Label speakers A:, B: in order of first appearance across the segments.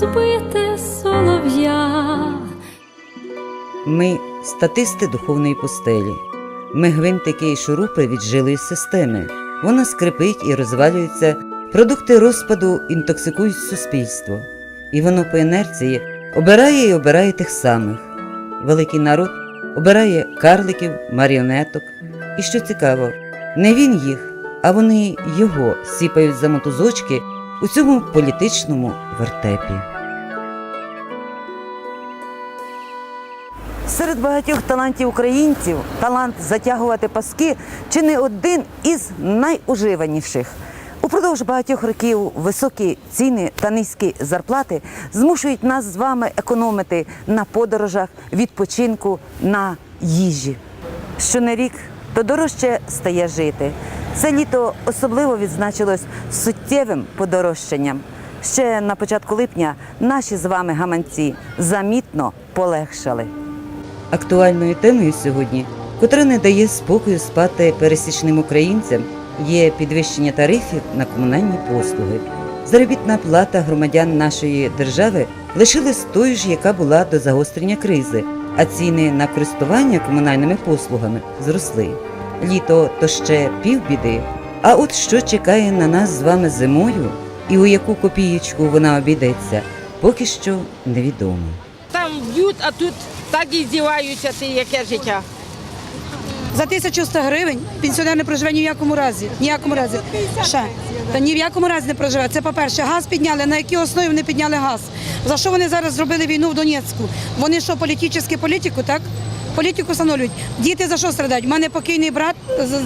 A: розбите солов'я.
B: Ми статисти духовної пустелі. Ми гвинтики і шурупи від жилої системи. Вона скрипить і розвалюється, продукти розпаду інтоксикують суспільство. І воно по інерції обирає і обирає тих самих. Великий народ обирає карликів, маріонеток. І що цікаво, не він їх, а вони його сіпають за мотузочки у цьому політичному вертепі. Серед багатьох талантів українців талант затягувати паски чи не один із найуживаніших. Упродовж багатьох років високі ціни та низькі зарплати змушують нас з вами економити на подорожах, відпочинку, на їжі. Що не рік, то дорожче стає жити. Це літо особливо відзначилось суттєвим подорожчанням. Ще на початку липня наші з вами гаманці замітно полегшали. Актуальною темою сьогодні, котра не дає спокою спати пересічним українцям, є підвищення тарифів на комунальні послуги. Заробітна плата громадян нашої держави лишилась тою ж, яка була до загострення кризи, а ціни на користування комунальними послугами зросли. Літо то ще півбіди. А от що чекає на нас з вами зимою, і у яку копієчку вона обійдеться, поки що невідомо.
C: Там б'ють, а тут так і здіваються, ти яке життя.
D: За 1100 гривень пенсіонер не проживе ні в якому разі. Ніякому разі. Ще. Та ні в якому разі не проживе. Це по-перше, газ підняли. На якій основі вони підняли газ? За що вони зараз зробили війну в Донецьку? Вони що, політичну політику, так? Політику встановлюють. Діти за що страдають? У мене покійний брат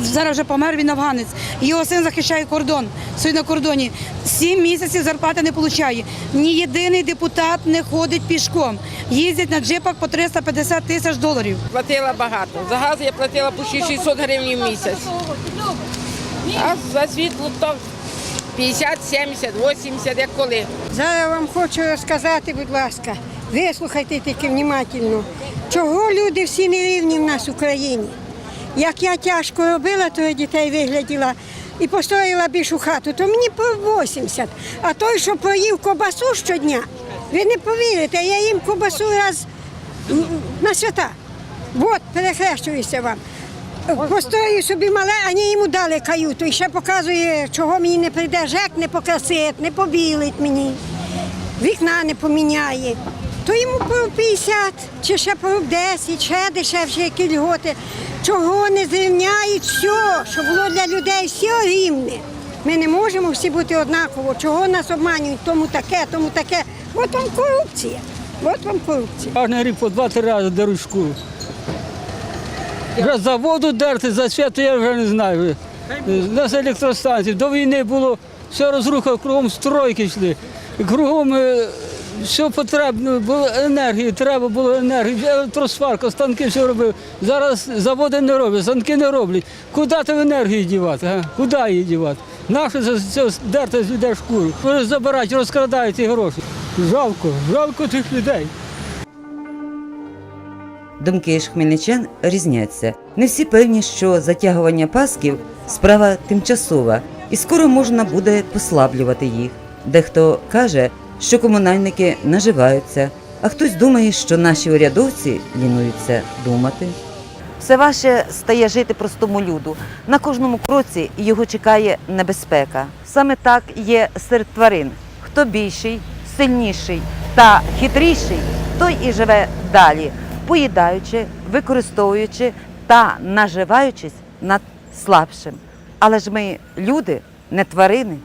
D: зараз вже помер, він афганець. Його син захищає кордон. Стоїть на кордоні. Сім місяців зарплати не отримує. Ні єдиний депутат не ходить пішком. Їздять на джипах по 350 тисяч доларів.
C: Платила багато. За газ я платила по 600 гривень в місяць. А за світло то 50, 70, 80, як коли.
E: Зараз я вам хочу розказати, будь ласка, вислухайте тільки внимательно, чого люди всі не рівні в нас в Україні. Як я тяжко робила, то я дітей вигляділа і построїла більшу хату, то мені по 80. А той, що поїв кобасу щодня, ви не повірите, я їм кобасу раз на свята. От, перехрещуюся вам. Построю собі мале, а не йому дали каюту. І ще показує, чого мені не прийде ЖЕК, не покрасить, не побілить мені, вікна не поміняє. То йому по 50 чи ще по 10, ще дешевше, які льготи. Чого не зрівняють все, щоб було для людей все рівне. Ми не можемо всі бути однаково. Чого нас обманюють, тому таке, тому таке. От вам корупція. От вам корупція.
F: Кожен рік по два-три рази шкуру. Вже за воду дерти, за свято я вже не знаю. На електростанції. До війни було все розруха, кругом стройки йшли. Кругом е, все потрібно, було енергії, треба було енергії, електросварка, станки все робив. Зараз заводи не роблять, станки не роблять. Куди ти енергію дівати? А? Куди її дівати? За це дерти з людей шкуру? Забирають, розкрадають ці гроші. Жалко, жалко тих людей.
B: Думки хмельничан різняться. Не всі певні, що затягування пасків справа тимчасова, і скоро можна буде послаблювати їх. Дехто каже, що комунальники наживаються, а хтось думає, що наші урядовці лінуються думати. Все важче стає жити простому люду. На кожному кроці його чекає небезпека. Саме так є серед тварин. Хто більший, сильніший та хитріший, той і живе далі, поїдаючи, використовуючи та наживаючись над слабшим. Але ж ми люди, не тварини.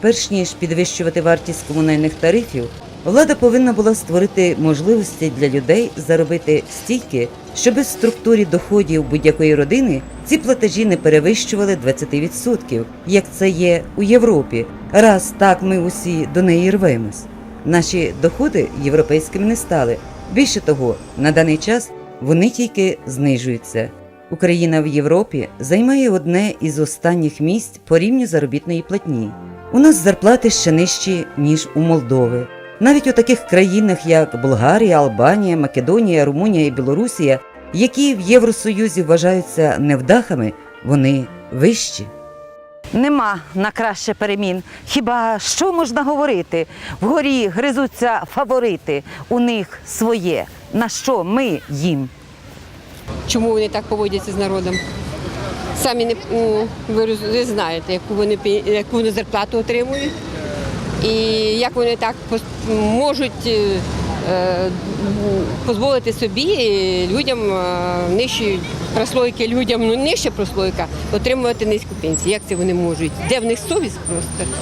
B: Перш ніж підвищувати вартість комунальних тарифів, влада повинна була створити можливості для людей заробити стільки, щоб в структурі доходів будь-якої родини ці платежі не перевищували 20%, як це є у Європі. Раз так ми усі до неї рвемось. Наші доходи європейськими не стали. Більше того, на даний час вони тільки знижуються. Україна в Європі займає одне із останніх місць по рівню заробітної платні. У нас зарплати ще нижчі, ніж у Молдови. Навіть у таких країнах, як Болгарія, Албанія, Македонія, Румунія і Білорусія, які в Євросоюзі вважаються невдахами, вони вищі. Нема на краще перемін. Хіба що можна говорити? Вгорі гризуться фаворити, у них своє. На що ми їм?
G: чому вони так поводяться з народом. Самі не ви, роз- ви знаєте, яку вони яку вони зарплату отримують, і як вони так можуть е, дозволити собі е, людям е, нижчої прослойки, людям ну нижча прослойка отримувати низьку пенсію. Як це вони можуть? Де в них совість просто?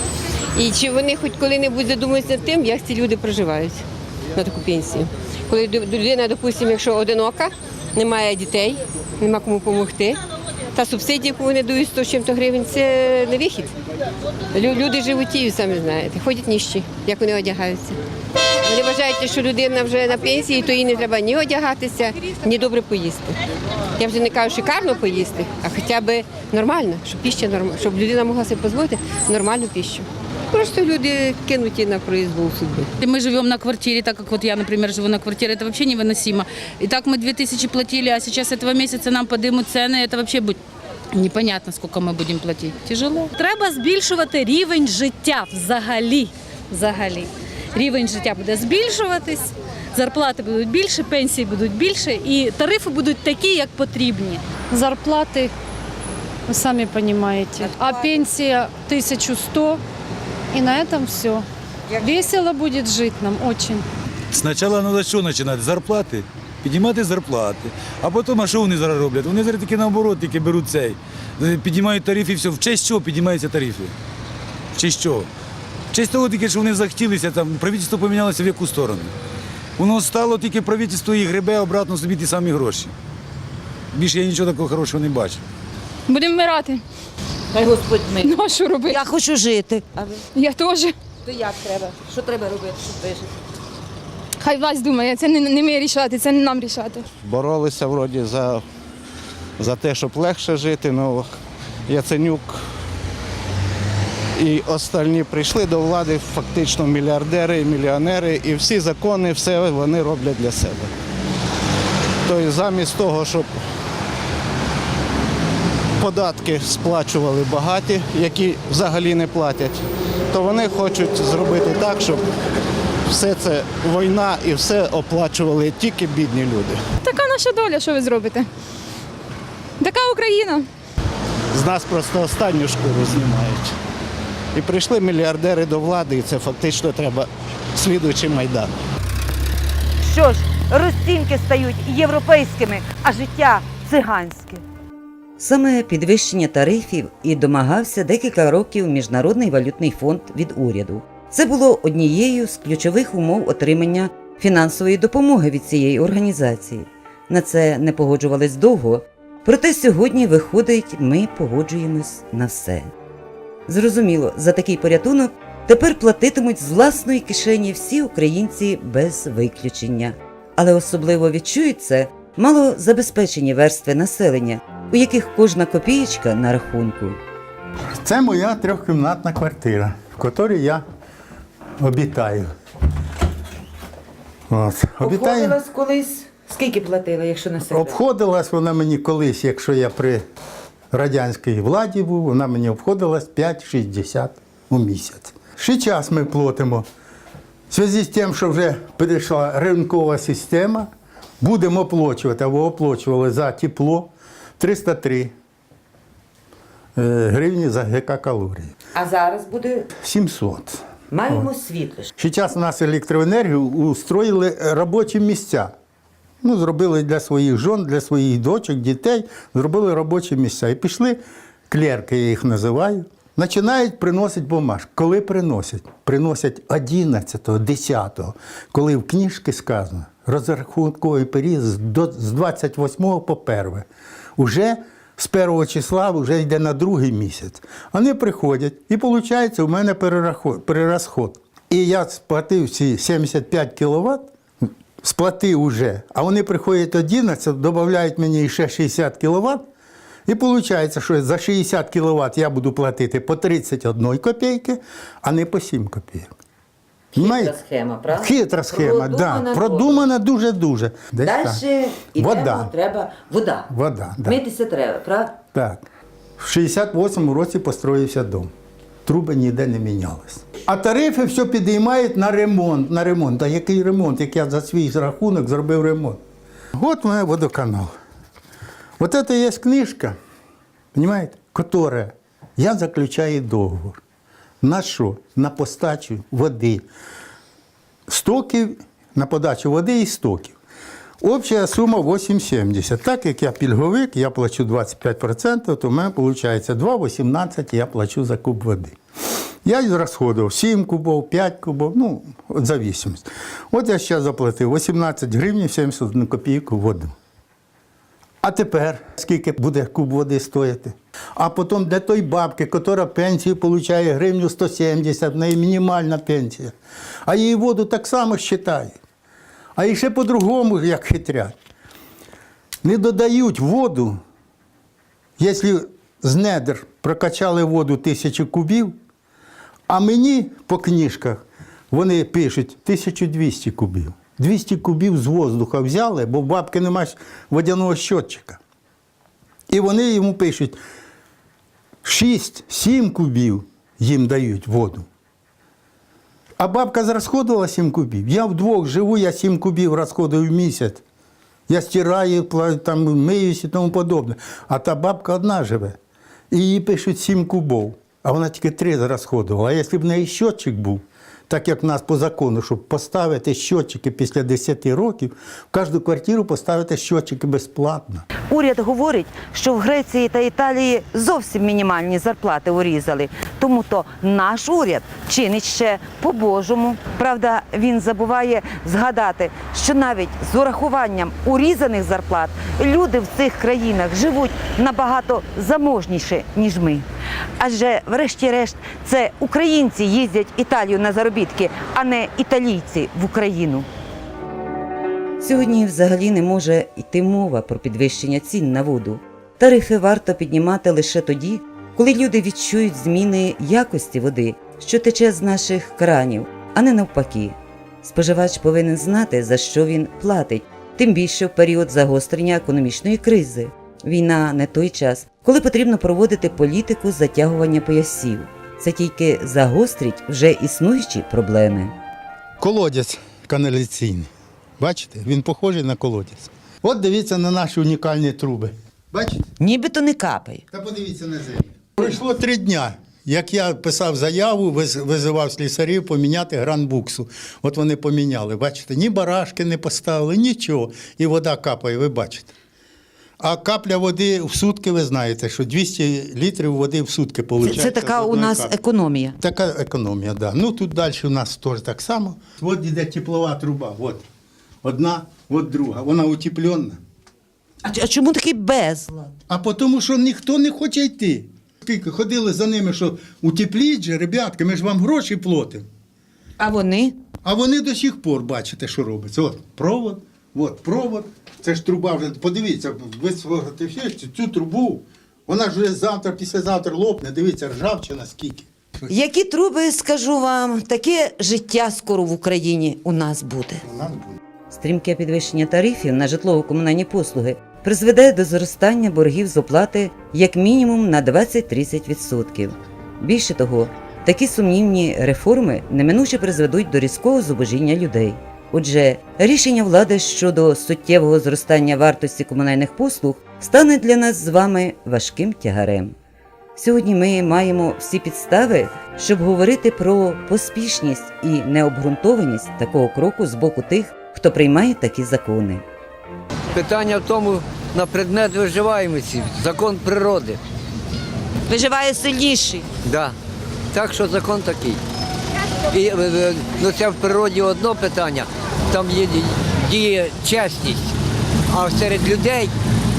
G: І чи вони хоч коли-небудь задумуються над тим, як ці люди проживають на таку пенсію? Коли людина, допустимо, якщо одинока, немає дітей, нема кому допомогти. Та субсидії, яку вони дають 100 чим-то гривень, це не вихід. Лю- Люди животіють, самі знаєте, ходять ніщі, як вони одягаються. Вони вважають, що людина вже на пенсії, то їй не треба ні одягатися, ні добре поїсти. Я вже не кажу шикарно поїсти, а хоча б нормально, щоб піща норм... щоб людина могла собі дозволити нормальну піщу. Просто люди кинуті на произвол судьби.
H: Мы живем на квартире, так как вот я, например, живу на квартире, это вообще невыносимо. И так мы 2000 платили, а сейчас этого месяца нам подымут цены, это вообще будет непонятно, сколько мы будем платить. Тяжело.
A: Треба збільшувати рівень життя взагалі. взагалі. Рівень життя буде збільшуватись, зарплати будуть більше, пенсії будуть більше, і тарифи будуть такі, як потрібні.
I: Зарплаты, вы сами понимаете. А пенсия 1100, и на этом все. Весело будет жить нам очень.
J: Спочатку треба що починати? Зарплати. Піднімати зарплати. А потім, а що вони зараз роблять? Вони зараз тільки наоборот, тільки беруть цей. Е, Піднімають тарифи і все. В честь чого піднімаються тарифи? В честь чого? Честь того тільки, що вони захотілися, там, правительство помінялося в яку сторону. Воно стало тільки правительство і гребе обратно собі ті самі гроші. Більше я нічого такого хорошого не бачу.
K: Будемо вмирати.
B: Хай Господь ми.
K: Ну а що робити?
B: Я хочу жити.
K: Я теж.
B: То як треба? Що треба робити, щоб вижити?
K: Хай власть думає, це не, не ми рішати, це не нам рішати.
L: боролися вроді за, за те, щоб легше жити. Ну, Яценюк і остальні прийшли до влади фактично мільярдери і мільйонери, і всі закони, все вони роблять для себе. Тобто замість того, щоб податки сплачували багаті, які взагалі не платять, то вони хочуть зробити так, щоб все це війна і все оплачували тільки бідні люди.
K: Така наша доля, що ви зробите? Така Україна.
L: З нас просто останню шкуру знімають. І прийшли мільярдери до влади, і це фактично треба слідуючий майдан.
B: Що ж, розцінки стають європейськими, а життя циганське. Саме підвищення тарифів і домагався декілька років Міжнародний валютний фонд від уряду. Це було однією з ключових умов отримання фінансової допомоги від цієї організації. На це не погоджувались довго, проте сьогодні виходить, ми погоджуємось на все. Зрозуміло, за такий порятунок тепер платитимуть з власної кишені всі українці без виключення. Але особливо відчують це малозабезпечені верстви населення, у яких кожна копієчка на рахунку.
M: Це моя трьохкімнатна квартира, в якій я обітаю. От. Обітаю.
B: колись. Скільки платила, якщо на
M: Обходилась вона мені колись, якщо я при радянській владі був, вона мені обходилась 5,60 у місяць. Ще час ми платимо. В зв'язку з тим, що вже перейшла ринкова система, будемо оплачувати, або оплачували за тепло 303 е, гривні за ГК калорії.
B: А зараз буде
M: 700.
B: маємо світло.
M: Зараз у нас електроенергію устроїли робочі місця. Ну, зробили для своїх жон, для своїх дочок, дітей, зробили робочі місця. І пішли клерки, я їх називаю. Починають приносити бумажки. Коли приносять? Приносять 11-го, 10-го, коли в книжці сказано, розрахунковий період з до- з 28 по 1. Уже з 1 числа вже йде на другий місяць. Вони приходять, і виходить, у мене перерахо- перерозход. І я сплатив ці 75 кВт, сплатив уже, а вони приходять 11, додають мені ще 60 кВт. І виходить, що за 60 кВт я буду платити по 31 копійки, а не по 7 копійок.
B: Хитра схема, правда?
M: Хитра схема,
B: Продумана
M: да. продумана дуже-дуже. Десь.
B: Далі
M: Вода.
B: треба вода.
M: Вода, да.
B: Митися треба, правда?
M: Так. В 68-му році построївся дом. Труби ніде не мінялись. А тарифи все підіймають на ремонт. На ремонт. А який ремонт? Як я за свій рахунок зробив ремонт. От мене водоканал. От це є книжка, понимаете, которая я заключаю договор. На що? На постачу води. Стоків, на подачу води і стоків. Обща сума 8,70. Так як я пільговик, я плачу 25%, то в мене виходить 2,18 я плачу за куб води. Я розходував 7 кубов, 5 кубов, ну, от зависимость. От я ще заплатив 18 гривень 71 копійку воду. А тепер скільки буде куб води стояти? А потім де той бабки, яка пенсію отримує гривню 170, в неї мінімальна пенсія. А її воду так само вважають. А ще по-другому, як хитрять. Не додають воду, якщо з недр прокачали воду тисячу кубів, а мені по книжках вони пишуть 1200 кубів. 200 кубів з воздуха взяли, бо в бабки немає водяного щотчика. І вони йому пишуть 6-7 кубів їм дають воду. А бабка зрозходувала 7 кубів. Я вдвох живу, я 7 кубів розходую в місяць. Я стираю, там, миюсь і тому подобне. А та бабка одна живе. І їй пишуть 7 кубов, а вона тільки 3 зрозходувала. А якщо б в неї щотчик був, так як в нас по закону, щоб поставити щотчики після 10 років, в кожну квартиру поставити щотчики безплатно.
B: Уряд говорить, що в Греції та Італії зовсім мінімальні зарплати урізали. Тому то наш уряд чинить ще по-божому. Правда, він забуває згадати, що навіть з урахуванням урізаних зарплат люди в цих країнах живуть набагато заможніше, ніж ми. Адже, врешті-решт, це українці їздять Італію на заробітки, а не італійці в Україну. Сьогодні взагалі не може йти мова про підвищення цін на воду. Тарифи варто піднімати лише тоді, коли люди відчують зміни якості води, що тече з наших кранів, а не навпаки. Споживач повинен знати, за що він платить, тим більше в період загострення економічної кризи. Війна не той час, коли потрібно проводити політику затягування поясів. Це тільки загострить вже існуючі проблеми.
M: Колодязь каналізаційний. Бачите, він похожий на колодязь. От дивіться на наші унікальні труби. Бачите?
B: Нібито не капає.
M: Та подивіться на землю. Пройшло три дня. Як я писав заяву, виз- визивав слісарів поміняти гранбуксу. От вони поміняли. Бачите, ні барашки не поставили, нічого. І вода капає, ви бачите. А капля води в сутки, ви знаєте, що 200 літрів води в сутки виходить.
B: це така у нас економія.
M: Така економія, так. Да. Ну тут далі у нас теж так само. От йде теплова труба. От. Одна, от друга. Вона утеплена.
B: А, а чому такий безлад?
M: А тому, що ніхто не хоче йти. Скільки ходили за ними, що утепліть же, ребятки, ми ж вам гроші платимо.
B: А вони?
M: А вони до сих пор бачите, що робиться. От провод, от провод. Це ж труба вже. Подивіться, ви сфотографуєте цю трубу. Вона ж вже завтра, післязавтра лопне. Дивіться, ржавчина скільки.
B: Які труби, скажу вам, таке життя скоро в Україні у нас буде.
M: У нас буде.
B: Стрімке підвищення тарифів на житлово-комунальні послуги призведе до зростання боргів з оплати як мінімум на 20-30%. Більше того, такі сумнівні реформи неминуче призведуть до різкого зубожіння людей. Отже, рішення влади щодо суттєвого зростання вартості комунальних послуг стане для нас з вами важким тягарем. Сьогодні ми маємо всі підстави, щоб говорити про поспішність і необґрунтованість такого кроку з боку тих, хто приймає такі закони.
N: Питання в тому на предмет виживаємості, закон природи.
B: Виживає сильніший.
N: Да. Так що закон такий. І, е, е, ну, це в природі одно питання, там є діє чесність, а серед людей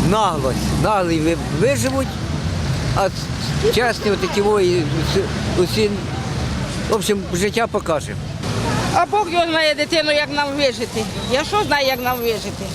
N: наглость. Наглі виживуть, а чесні отакі вої усі, в общем, життя покаже.
C: А Бог його знає дитину, як нам вижити. Я що знаю, як нам вижити?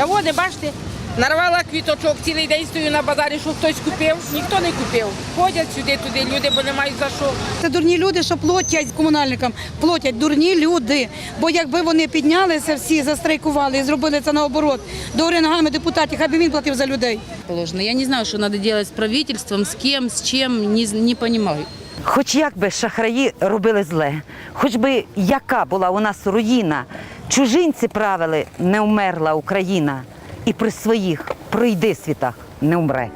C: А вони, бачите, Нарвала квіточок, цілий день стою на базарі, що хтось купив. Ніхто не купив. Ходять сюди, туди люди, бо не мають за що.
D: Це дурні люди, що платять комунальникам, платять дурні люди. Бо якби вони піднялися всі, застрайкували і зробили це наоборот, до ногами депутатів, хай би він платив за людей.
H: Положено. Я не знаю, что надо делать с правительством, с кем, с чем, не, не понимаю.
B: Хоч як би шахраї робили зле, хоч би яка була у нас руїна, чужинці правили, не вмерла Україна, і при своїх пройди світах не умре.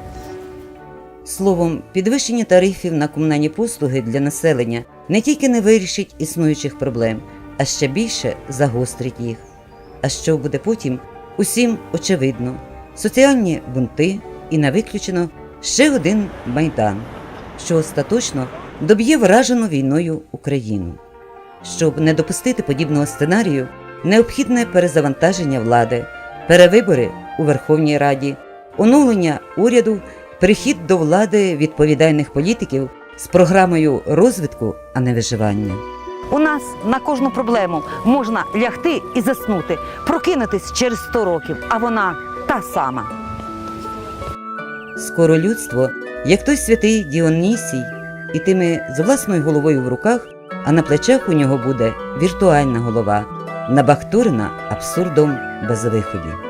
B: Словом, підвищення тарифів на комунальні послуги для населення не тільки не вирішить існуючих проблем, а ще більше загострить їх. А що буде потім, усім очевидно: соціальні бунти і не виключено ще один майдан, що остаточно доб'є вражену війною Україну. Щоб не допустити подібного сценарію, необхідне перезавантаження влади, перевибори у Верховній Раді, оновлення уряду, прихід до влади відповідальних політиків з програмою розвитку, а не виживання. У нас на кожну проблему можна лягти і заснути, прокинутись через 100 років, а вона та сама. Скоро людство, як той святий Діонісій, ітиме з власною головою в руках, а на плечах у нього буде віртуальна голова, набахтурена абсурдом без виходів.